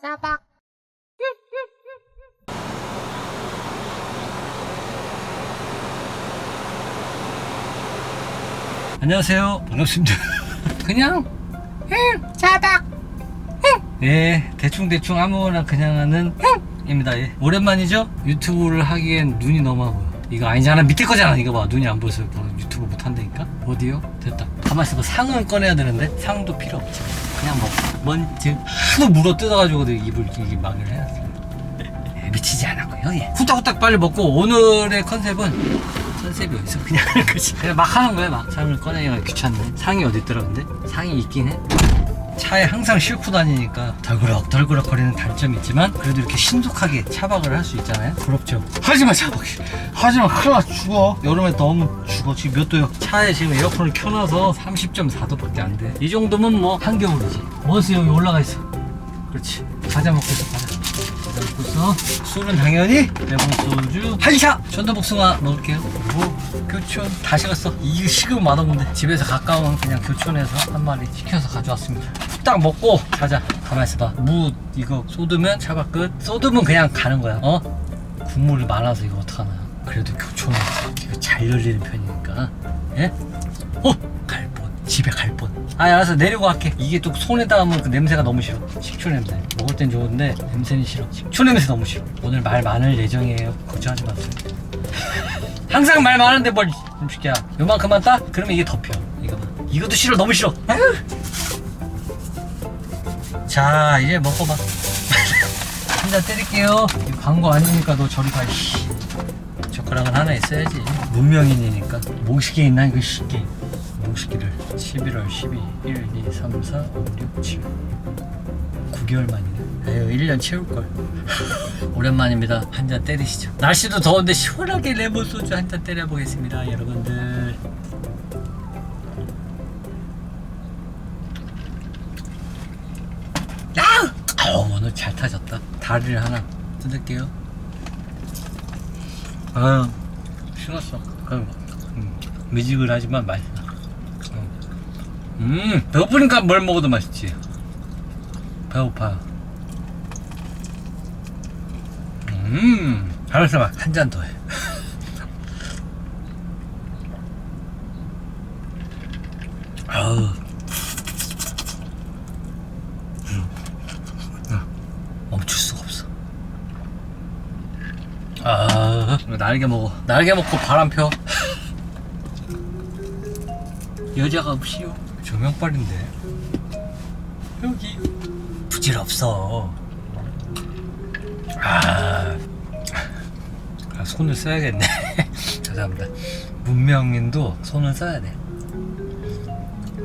짜박. 안녕하세요. 반갑습니다. 그냥 짜박. 네 대충 대충 아무거나 그냥 하는 입니다. 예. 오랜만이죠? 유튜브를 하기엔 눈이 너무 아파요. 이거 아니잖아 밑에 거잖아 이거 봐 눈이 안 보여서 뭐 유튜브 못 한다니까 어디요? 됐다 가만 있어 봐 상은 꺼내야 되는데 상도 필요 없지 그냥 뭐 먼지 하도 물어 뜯어가지고 내 입을 이렇게 막을 해놨어 예, 미치지 않았고요 예. 후딱후딱 빨리 먹고 오늘의 컨셉은 컨셉이 어디서 그냥 그냥 막 하는 거야 막. 상을 꺼내기가 귀찮네. 상이 어디 있더라 근데? 상이 있긴 해 차에 항상 싣고 다니니까 덜그럭 덜그럭 거리는 단점이 있지만 그래도 이렇게 신속하게 차박을 할 수 있잖아요. 부럽죠. 하지마 차박 하지마 큰일 나 죽어. 여름에 너무 죽어. 지금 몇 도요? 차에 지금 에어컨을 켜놔서 30.4도밖에 안돼이 정도면 뭐 한겨울이지. 원수 여기 올라가 있어. 그렇지. 과자 먹고 있어 과자 어 술은 당연히 레몬 소주 한샷 전도복숭아 먹을게요. 그리고 교촌 다 식었어. 이거 식으면 맛없는데. 집에서 가까운 그냥 교촌에서 한 마리 시켜서 가져왔습니다. 딱 먹고 가자. 가만 있어봐. 무 이거 쏟으면 차박 끝. 쏟으면 그냥 가는 거야. 어? 국물이 많아서 이거 어떡하나. 그래도 교촌에서 이거 잘 열리는 편이니까. 예? 어? 집에 갈 뻔. 아 알았어. 내리고 갈게. 이게 또 손에 닿으면 그 냄새가 너무 싫어. 식초 냄새. 먹을 땐 좋은데 냄새는 싫어. 식초 냄새 너무 싫어. 오늘 말 많을 예정이에요. 걱정하지 마세요. 항상 말 많은데 뭘 음식이야 요만큼만 따? 그러면 이게 덮여 이거 봐 이것도 싫어. 너무 싫어. 아유. 자 이제 먹어봐 한 잔 때릴게요. 광고 아니니까 너 저리 가 씨. 젓가락은 하나 있어야지. 문명인이니까. 모시게 있나 이거 시 계 모시기를 11월 12 1 2 3 4 5 6 7 9개월 만이네. 에휴 1년 채울걸. 오랜만입니다. 한 잔 때리시죠. 날씨도 더운데 시원하게 레몬 소주 한 잔 때려보겠습니다 여러분들! 아우! 오늘 잘 타셨다. 다리를 하나 뜯을게요. 신었어. 그럼 음, 미지근하지만 맛있어 음 배고프니까 뭘 먹어도 맛있지 배고파 음 알았어 한잔 더 해 아우 멈출 수가 없어. 아, 날개 먹어. 날개 먹고 바람 펴. 여자가 없이요. 조명빨인데. 여기. 부질 없어. 아, 아, 손을 써야겠네. 죄송합니다. 문명인도 손을 써야 돼.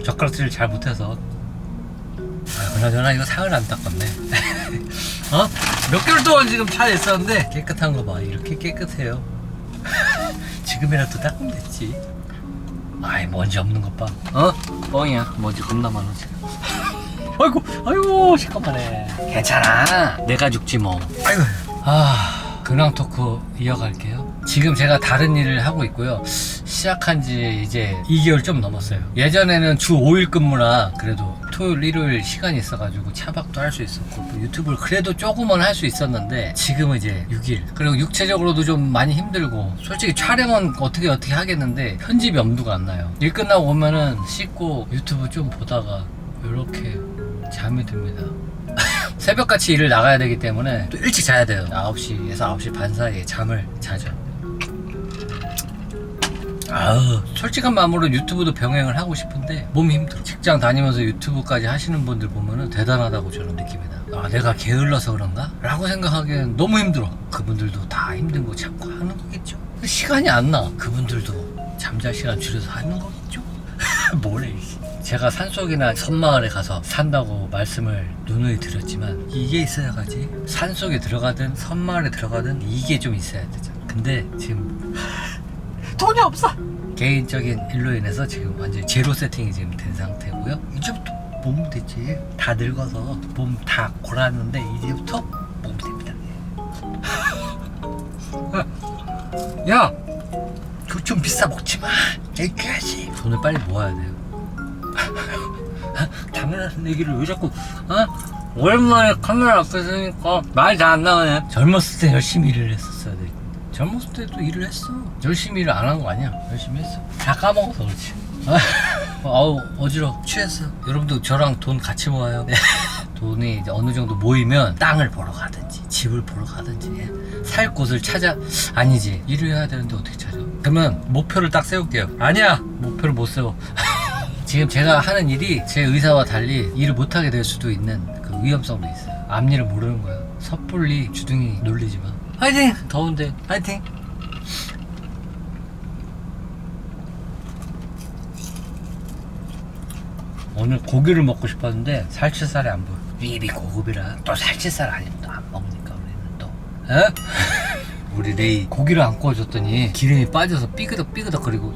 젓가락질을 잘 못해서 아, 그나저나 이거 상을 안 닦았네. 어? 몇 개월 동안 지금 차에 있었는데 깨끗한 거 봐. 이렇게 깨끗해요. 지금이라도 닦으면 됐지. 아이 먼지 없는 것 봐. 어? 뻥이야. 먼지 겁나 많아 지금. 아이고, 아이고, 시커먼해. 괜찮아. 내가 죽지 뭐. 아이고. 아, 근황 토크 이어갈게요. 지금 제가 다른 일을 하고 있고요. 시작한 지 이제 2개월 좀 넘었어요. 예전에는 주 5일 근무라 그래도 토요일, 일요일 시간이 있어가지고 차박도 할 수 있었고 뭐 유튜브를 그래도 조금은 할 수 있었는데 지금은 이제 6일. 그리고 육체적으로도 좀 많이 힘들고 솔직히 촬영은 어떻게 어떻게 하겠는데 편집이 엄두가 안 나요. 일 끝나고 오면은 씻고 유튜브 좀 보다가 이렇게 잠이 듭니다. 새벽같이 일을 나가야 되기 때문에 또 일찍 자야 돼요. 9시에서 9시 반 사이에 잠을 자죠. 아우. 솔직한 마음으로 유튜브도 병행을 하고 싶은데 몸이 힘들어. 직장 다니면서 유튜브까지 하시는 분들 보면은 대단하다고 저는 느낍니다. 아 내가 게을러서 그런가? 라고 생각하기엔 너무 힘들어. 그분들도 다 힘든 거 참고 하는 거겠죠. 시간이 안나. 그분들도 잠잘 시간 줄여서 하는 거겠죠. 뭐래 이씨. 제가 산속이나 섬마을에 가서 산다고 말씀을 누누이 드렸지만 이게 있어야 가지. 산속에 들어가든 섬마을에 들어가든 이게 좀 있어야 되잖아. 근데 지금 돈이 없어. 개인적인 일로 인해서 지금 완전 제로 세팅이 지금 된 상태고요. 이제부터 몸 되지. 다 늙어서 몸 다 골았는데 이제부터 몸 됩니다. 야, 그거 좀 비싸 먹지 마. 얘기하지. 돈을 빨리 모아야 돼요. 당연한 얘기를 왜 자꾸 어? 오랜만에 카메라 앞에 서니까 말이 잘안 나오네. 젊었을 때 열심히 일을 했었어야 돼. 젊었을 때도 일을 했어. 열심히 일을 안 한 거 아니야. 열심히 했어. 다 까먹어서 그렇지. 아우 어지러 취했어. 여러분도 저랑 돈 같이 모아요. 네. 돈이 이제 어느 정도 모이면 땅을 보러 가든지 집을 보러 가든지 예. 살 곳을 찾아 아니지 일을 해야 되는데 어떻게 찾아? 그러면 목표를 딱 세울게요. 아니야 목표를 못 세워. 지금 제가 하는 일이 제 의사와 달리 일을 못하게 될 수도 있는 그 위험성도 있어요. 앞일을 모르는 거야. 섣불리 주둥이 놀리지 마. 화이팅! 더운데 화이팅! 오늘 고기를 먹고 싶었는데 살치살이 안 보여. 입이 고급이라 또 살치살 아니면 또 안 먹으니까 우리는 또. 에? 우리 레이 고기를 안 구워줬더니 기름이 빠져서 삐그덕 삐그덕 거리고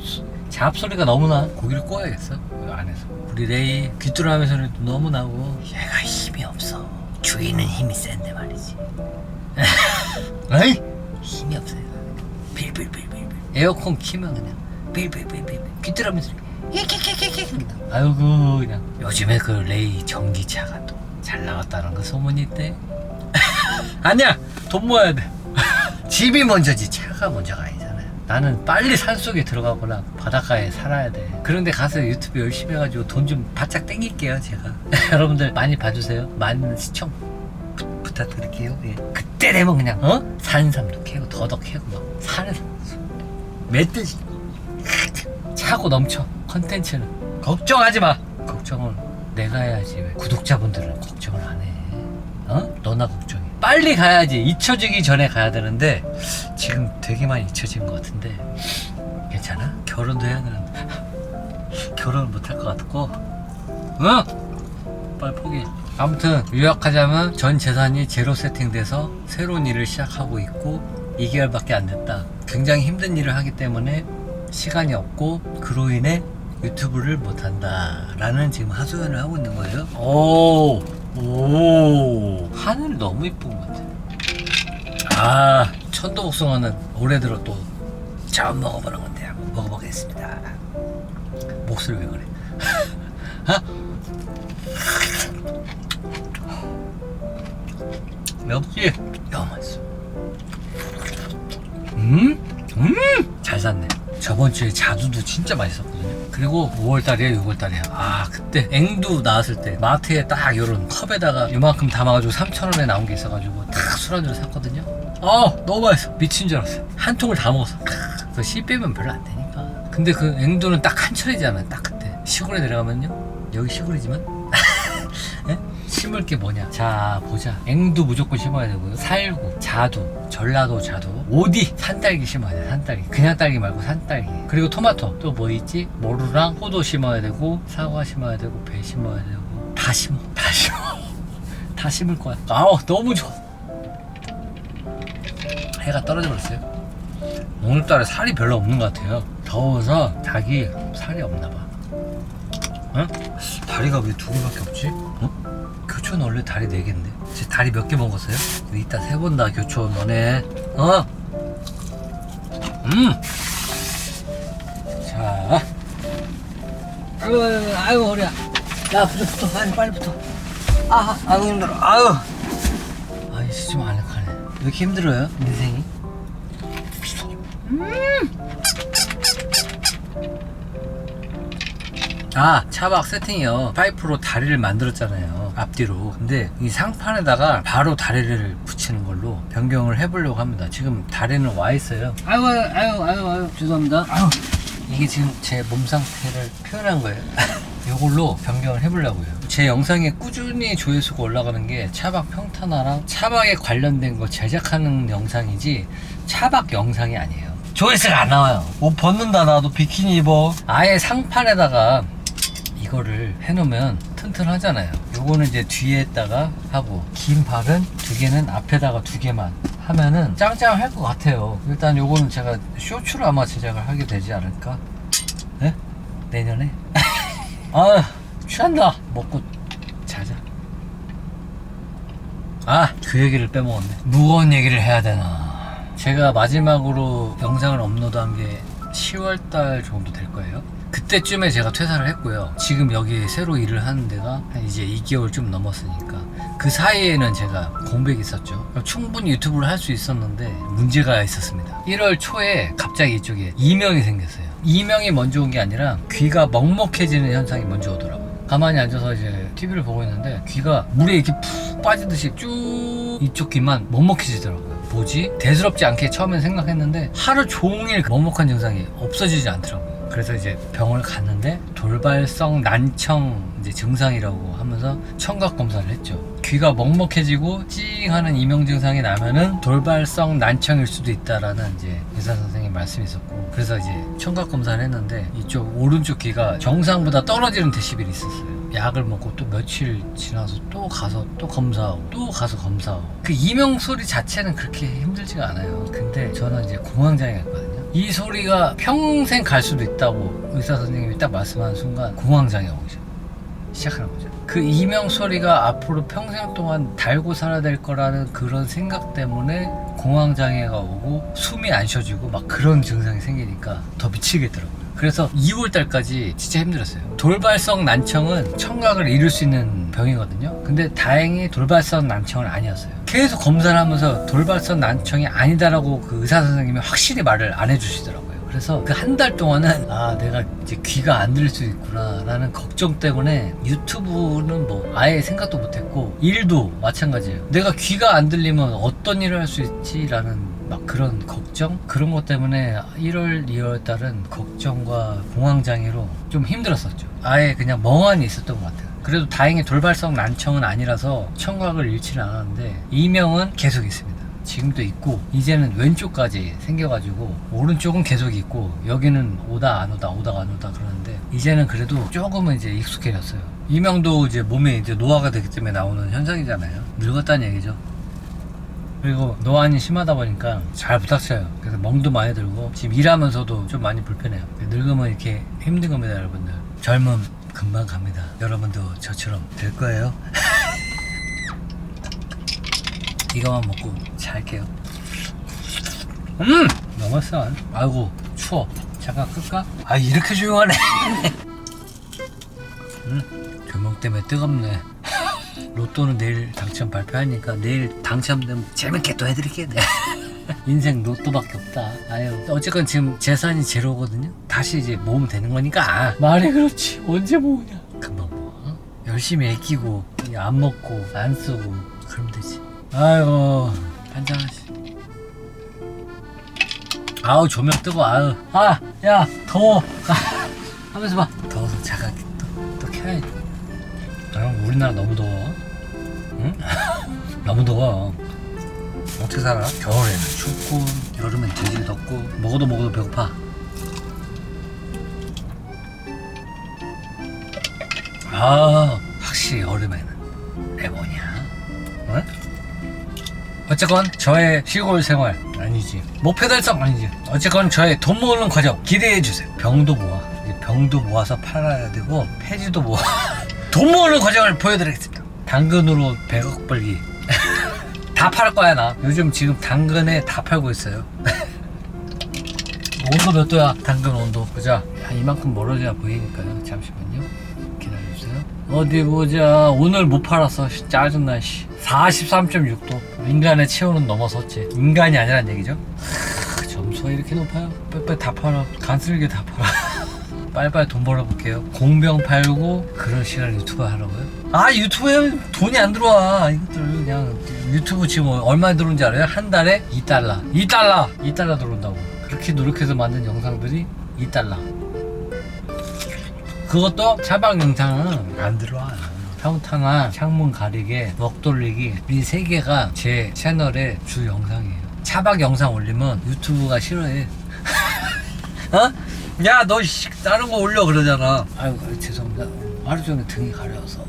잡소리가 너무나 고기를 구워야겠어 그 안에서 우리 레이 귀뚜라미 소리도 너무 나고 얘가 힘이 없어 주인은 힘이 센데 말이지 에이? 힘이 없어요. 빌빌빌빌빌 에어컨 키면 그냥 빌빌빌빌 귀뚜라미 소리. 아이고 그냥. 요즘에 그 레이 전기차가 또 잘 나왔다는 그 소문이 있대. 아니야 돈 모아야 돼. 집이 먼저지 차가 먼저가 아니잖아요. 나는 빨리 산 속에 들어가거나 바닷가에 살아야 돼. 그런데 가서 유튜브 열심히 해가지고 돈 좀 바짝 땡길게요 제가. 여러분들 많이 봐주세요. 많은 시청 부, 부탁드릴게요. 예. 그때 되면 그냥 어? 산삼도 캐고 더덕 캐고 막 산에서 멧돼지 차고 넘쳐. 컨텐츠는. 걱정하지 마. 걱정은 내가 해야지. 왜 구독자분들은 걱정을 안 해. 어? 너나 걱정해. 빨리 가야지. 잊혀지기 전에 가야 되는데 지금 되게 많이 잊혀진 것 같은데. 괜찮아? 결혼도 해야 되는데. 결혼을 못할 것 같고. 응? 빨리 포기 아무튼 요약하자면 전 재산이 제로 세팅돼서 새로운 일을 시작하고 있고 2개월밖에 안 됐다. 굉장히 힘든 일을 하기 때문에 시간이 없고 그로 인해 유튜브를 못한다 라는 지금 하소연을 하고 있는 거예요. 오, 오. 하늘 너무 이쁜 것 같아. 아 천도복숭아는 올해 들어 또 처음 먹어보는 건데 한번 먹어보겠습니다. 목소리 왜 그래 역시 너무 맛있어 음? 음! 잘 샀네. 저번 주에 자두도 진짜 맛있었거든요. 그리고 5월달이에요, 6월달이에요. 아, 그때 앵두 나왔을 때 마트에 딱 요런 컵에다가 요만큼 담아가지고 3,000원에 나온 게 있어가지고 딱 술안주로 샀거든요. 어, 너무 맛있어. 미친 줄 알았어요. 한 통을 다 먹었어. 그씨 빼면 별로 안 되니까. 근데 그 앵두는 딱 한 철이잖아요, 딱 그때. 시골에 내려가면요. 여기 시골이지만. 예? 심을 게 뭐냐? 자, 보자. 앵두 무조건 심어야 되고요. 살구, 자두, 전라도 자두, 오디, 산딸기 심어야 돼. 산딸기. 그냥 딸기 말고 산딸기. 그리고 토마토. 또 뭐 있지? 모루랑 포도 심어야 되고, 사과 심어야 되고, 배 심어야 되고. 다 심어. 다 심어. 다 심을 거야. 아우, 너무 좋아. 해가 떨어져 버렸어요. 오늘따라 살이 별로 없는 것 같아요. 더워서 닭이 살이 없나 봐. 응? 다리가 왜 두 개밖에 없지? 어? 교촌 원래 다리 네 개인데. 제 다리 몇 개 먹었어요? 이따 세본다 교촌 너네. 어? 음. 자. 아유 아유 아유 허리야. 야 붙어 붙어 빨리 빨리 붙어. 아 아유 힘들어. 아유. 아 이제 좀 아늑하네. 왜 이렇게 힘들어요 인생이? 아 차박 세팅이요 파이프로 다리를 만들었잖아요 앞뒤로. 근데 이 상판에다가 바로 다리를 붙이는 걸로 변경을 해보려고 합니다. 지금 다리는 와 있어요. 아유 아유 아유 아유, 아유 죄송합니다. 아유, 이게 지금 제 몸 상태를 표현한 거예요. 이걸로 변경을 해보려고요. 제 영상에 꾸준히 조회수가 올라가는 게 차박 평탄화랑 차박에 관련된 거 제작하는 영상이지 차박 영상이 아니에요. 조회수가 안 나와요. 옷 벗는다 나도 비키니 입어. 아예 상판에다가 이거를 해놓으면 튼튼하잖아요 요거는 이제 뒤에다가 하고 긴 발은 두 개는 앞에다가 두 개만 하면은 짱짱할 것 같아요. 일단 요거는 제가 쇼츠로 아마 제작을 하게 되지 않을까? 네? 내년에? 아 취한다. 먹고 자자. 아 그 얘기를 빼먹었네. 무거운 얘기를 해야 되나. 제가 마지막으로 영상을 업로드한 게 10월달 정도 될 거예요 그때쯤에 제가 퇴사를 했고요 지금 여기 새로 일을 하는 데가 한 이제 2개월 좀 넘었으니까 그 사이에는 제가 공백이 있었죠. 충분히 유튜브를 할 수 있었는데 문제가 있었습니다. 1월 초에 갑자기 이쪽에 이명이 생겼어요. 이명이 먼저 온 게 아니라 귀가 먹먹해지는 현상이 먼저 오더라고요. 가만히 앉아서 이제 TV를 보고 있는데 귀가 물에 이렇게 푹 빠지듯이 쭉 이쪽 귀만 먹먹해지더라고요. 뭐지? 대수롭지 않게 처음엔 생각했는데 하루 종일 그 먹먹한 증상이 없어지지 않더라고요. 그래서 이제 병원을 갔는데 돌발성 난청 이제 증상이라고 하면서 청각 검사를 했죠. 귀가 먹먹해지고 찡하는 이명 증상이 나면은 돌발성 난청일 수도 있다라는 이제 의사 선생님 말씀이 있었고 그래서 이제 청각 검사를 했는데 이쪽 오른쪽 귀가 정상보다 떨어지는 데시벨이 있었어요. 약을 먹고 또 며칠 지나서 또 가서 또 검사하고 또 가서 검사하고 그 이명 소리 자체는 그렇게 힘들지가 않아요. 근데 저는 이제 공황장애가 있거든요. 이 소리가 평생 갈 수도 있다고 의사 선생님이 딱 말씀하는 순간 공황장애가 오죠. 시작하는 거죠. 그 이명 소리가 앞으로 평생 동안 달고 살아야 될 거라는 그런 생각 때문에 공황장애가 오고 숨이 안 쉬어지고 막 그런 증상이 생기니까 더 미치겠더라고요. 그래서 2월 달까지 진짜 힘들었어요. 돌발성 난청은 청각을 잃을 수 있는 병이거든요. 근데 다행히 돌발성 난청은 아니었어요. 계속 검사를 하면서 돌발성 난청이 아니다라고 그 의사 선생님이 확실히 말을 안 해주시더라고요. 그래서 그 한 달 동안은 아 내가 이제 귀가 안 들릴 수 있구나라는 걱정 때문에 유튜브는 뭐 아예 생각도 못했고 일도 마찬가지예요. 내가 귀가 안 들리면 어떤 일을 할 수 있지라는 막 그런 걱정 그런 것 때문에 1월 2월 달은 걱정과 공황장애로 좀 힘들었었죠. 아예 그냥 멍하니 있었던 것 같아요. 그래도 다행히 돌발성 난청은 아니라서 청각을 잃지는 않았는데 이명은 계속 있습니다. 지금도 있고 이제는 왼쪽까지 생겨가지고 오른쪽은 계속 있고 여기는 오다 안 오다 오다 안 오다 그러는데 이제는 그래도 조금은 이제 익숙해졌어요. 이명도 이제 몸에 이제 노화가 되기 때문에 나오는 현상이잖아요. 늙었다는 얘기죠. 그리고 노안이 심하다 보니까 잘 부탁쳐요. 그래서 멍도 많이 들고 지금 일하면서도 좀 많이 불편해요. 늙으면 이렇게 힘든 겁니다, 여러분들. 젊음 금방 갑니다. 여러분도 저처럼 될 거예요. 이거만 먹고 잘게요. 음! 너무 맛있어. 아이고, 추워. 잠깐 끌까? 아, 이렇게 조용하네. 음, 조명 때문에 뜨겁네. 로또는 내일 당첨 발표하니까 내일 당첨되면 재밌게 또 해드릴게요. 네. 인생 로또밖에 없다. 아유, 어쨌건 지금 재산이 제로거든요. 다시 이제 모으면 되는 거니까. 말이 그렇지. 언제 모으냐? 금방 모아. 열심히 아끼고 안 먹고 안 쓰고 그러면 되지. 아이고, 한잔하시. 아우 조명 뜨고 아유 아 야 더워 아, 하면서 봐 더워서 자가 또, 또 켜야지 아, 형 우리나라 너무 더워 응? 너무 더워 어떻게 살아? 겨울에는 춥고 여름엔 되게 덥고 먹어도 먹어도 배고파. 아 확실히 여름에는 레몬이야 응? 어쨌건 저의 시골 생활 아니지. 목표 달성 아니지. 어쨌건 저의 돈 모으는 과정 기대해 주세요. 병도 모아. 병도 모아서 팔아야 되고 폐지도 모아. 돈 모으는 과정을 보여드리겠습니다. 당근으로 100억 벌기 다 팔 거야 나. 요즘 지금 당근에 다 팔고 있어요. 온도 몇 도야 당근 온도? 보자. 한 이만큼 멀어져야 보이니까요. 잠시만요. 기다려주세요. 어디 보자. 오늘 못 팔았어 씨, 짜증나 씨. 43.6도. 인간의 체온은 넘어섰지. 인간이 아니란 얘기죠? 하, 점수가 이렇게 높아요? 빨리빨리 다 팔아. 간쓸게 다 팔아 빨리빨리 돈 벌어볼게요 공병 팔고 그런 시간에 유튜브 하라고요? 아 유튜브에 돈이 안 들어와 이것들 그냥 유튜브 지금 얼마 들어오는지 알아요? 한 달에 2달러 2달러 2달러 들어온다고 그렇게 노력해서 만든 영상들이 2달러 그것도 차박 영상은 안 들어와. 평탄화, 창문 가리개, 먹 돌리기 이 세 개가 제 채널의 주 영상이에요. 차박 영상 올리면 유튜브가 싫어해. 어? 야, 너 씨, 다른 거 올려 그러잖아. 아유, 아유, 죄송합니다. 하루 종일 등이 가려서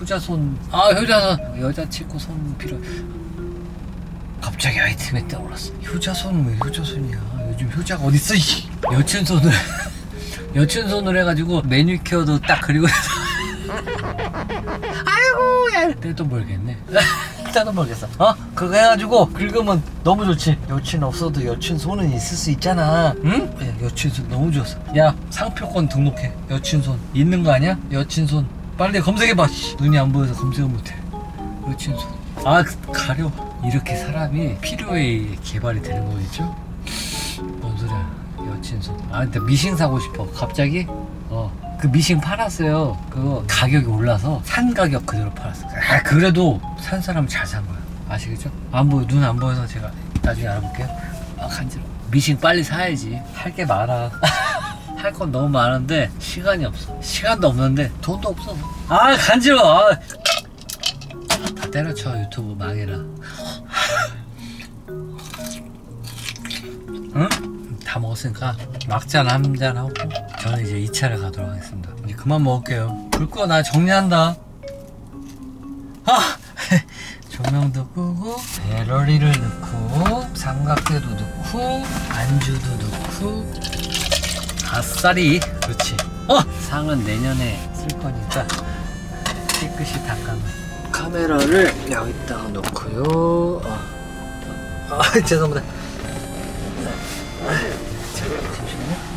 효자손, 아 효자손 여자 치고 손 필요. 갑자기 아이템이 떠올랐어. 효자손 왜 효자손이야? 요즘 효자가 어딨어? 이 여친 손을 여친 손을 해가지고 매니큐어도 딱 그리고 해서 아이고 야 때도 모르겠네 때도 모르겠어 어? 그거 해가지고 긁으면 너무 좋지. 여친 없어도 여친 손은 있을 수 있잖아. 응? 야, 여친 손 너무 좋았어. 야 상표권 등록해. 여친 손. 있는 거 아니야? 여친 손. 빨리 검색해봐 씨. 눈이 안 보여서 검색을 못해. 여친 손. 아 가려. 이렇게 사람이 필요에 개발이 되는 거겠죠? 뭔 소리야. 여친 손. 아 근데 미싱 사고 싶어. 갑자기? 어그 미싱 팔았어요. 그거 가격이 올라서 산 가격 그대로 팔았어 아 그래도 산 사람은 잘산 거야. 아시겠죠? 안 보여 눈 안 보여서 제가 나중에 알아볼게요. 아 간지러워 미싱 빨리 사야지. 할 게 많아. 할 건 너무 많은데 시간이 없어. 시간도 없는데 돈도 없어 아 간지러워 아. 다 때려쳐 유튜브 망해라 다 먹었으니까 막잔 한 잔 하고 저는 이제 2차를 가도록 하겠습니다. 이제 그만 먹을게요. 불꺼나 정리한다. 아! 조명도 끄고 배러리를 넣고 삼각대도 넣고 안주도 넣고 아싸리 그렇지. 어! 상은 내년에 쓸 거니까 깨끗이 닦아놓고 카메라를 여기다가 놓고요. 어. 아 죄송합니다 잠시만요.